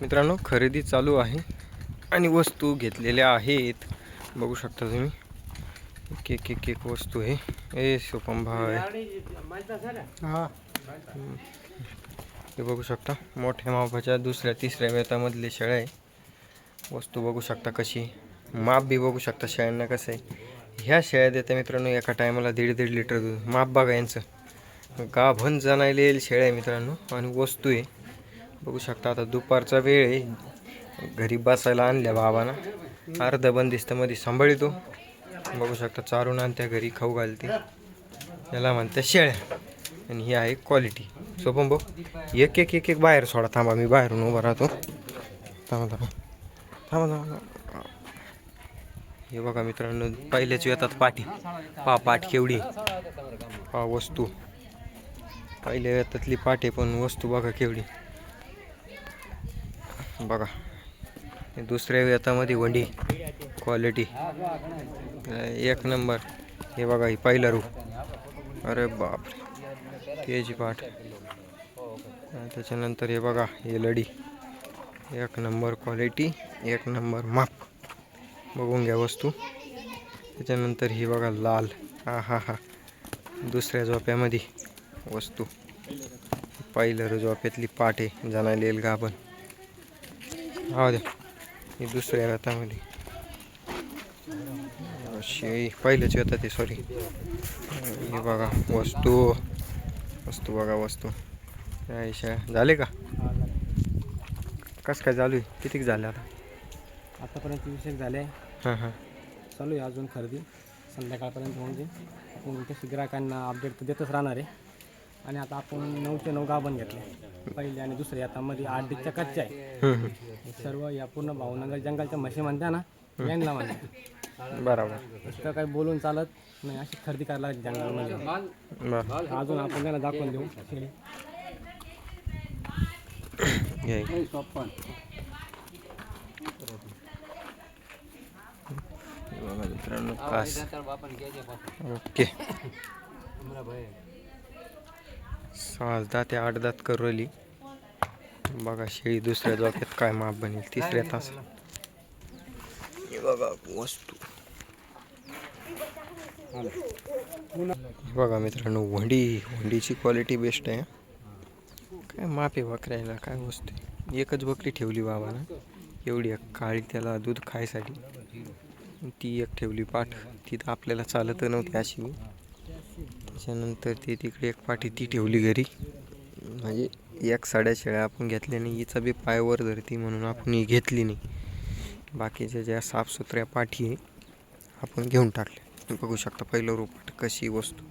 मित्रांनो खरेदी चालू आहे आणि वस्तू घेतलेल्या आहेत. बघू शकता तुम्ही. एक एक एक वस्तू आहे. ए शुभम भाई. हे. बघू शकता. मोठ्या मापाच्या दुसऱ्या तिसऱ्या वेतामधले शेळ्या आहे. वस्तू बघू शकता कशी. माप बी बघू शकता शेळ्यांना कसं आहे. ह्या शेळ्या देत्या मित्रांनो एका टायमाला दीड दीड लिटर दूध. माप बघा यांचं. गाभण जणायला येईल शेळ्या आहे मित्रांनो. आणि वस्तू आहे. बघू शकता आता दुपारचा वेळ आहे. घरी बसायला आणल्या बाबांना. अर्ध बंदिस्तमध्ये सांभाळतो. बघू शकता चारून आणत्या घरी खाऊ घालते. याला म्हणते शेळ्या. आणि ही आहे क्वालिटी सोपं भाऊ एक एक एक एक बाहेर सोडा. थांबा मी बाहेरून उभा राहतो. थांबा थांबा. थांबा थांबा हे बघा मित्रांनो पहिल्याच येतात पाठी. पा पाठ केवढी पा वस्तू. पहिल्या येतातली पाठी पण वस्तू बघा केवढी. बघा दुसऱ्या वेतामध्ये वंडी क्वालिटी एक नंबर. हे बघा ही पहिला रू अरे बापरे. तेज पाठ. त्याच्यानंतर हे बघा हे लढी. एक नंबर क्वालिटी एक नंबर माप. बघून घ्या वस्तू. त्याच्यानंतर ही बघा लाल. हा हा. हा दुसऱ्या झोप्यामध्ये वस्तू. पहिलं झोप्यातली पाठ आहे जाणायला येईल गाभण. हा द्या ही दुसऱ्या हातामध्ये अशी पहिलेच येतात ते सॉरी हे बघा वस्तू. वस्तू बघा वस्तू. यायच्या झाले का? कसं काय चालू आहे? किती झाले आता? आतापर्यंत विषय झाले. हां हां. चालू आहे अजून खरेदी. संध्याकाळपर्यंत म्हणजे ग्राहकांना अपडेट तर देतच राहणार आहे. आणि आता आपण नऊचे नऊ गाभण घेतले. पहिले आणि दुसरे आता मध्ये आठ डिकच्या कच्च्या आहे. सर्व या पूर्ण भावनगर जंगलच्या म्हशी म्हणत्या ना यांना म्हणते बरोबर. तर काही बोलून चालत नाही अशी खरेदी करायला लागते जंगलामध्ये. बरं. अजून आपण त्यांना दाखवून देऊ. शेळी. घे बघा मित्रांनो कास. ओके. सहा दात ते आठ दात करली. बघा शेळी दुसऱ्या जोक्यात काय माप बनेल तिसऱ्या तास. हे बघा वस्तू. बघा मित्रांनो वंडी वंडीची क्वालिटी बेस्ट आहे. काय माप आहे बकऱ्याला काय वस्तू आहे. एकच बकरी ठेवली बाबानं एवढी एक काळी त्याला दूध खायसाठी. ती एक ठेवली पाठ ती तर आपल्याला चालत नव्हती अशी. त्याच्यानंतर ती तिकडे एक पाठी ती ठेवली घरी. म्हणजे एक साड्या शेळ्या आपण घेतल्या नाही हिचा बी पायवर धरती म्हणून आपण ही घेतली नाही. बाकीच्या ज्या साफसुथऱ्या पाठी आहे आपण घेऊन टाकल्या. बघू शकता पहिलं रोपाट कशी वस्तू.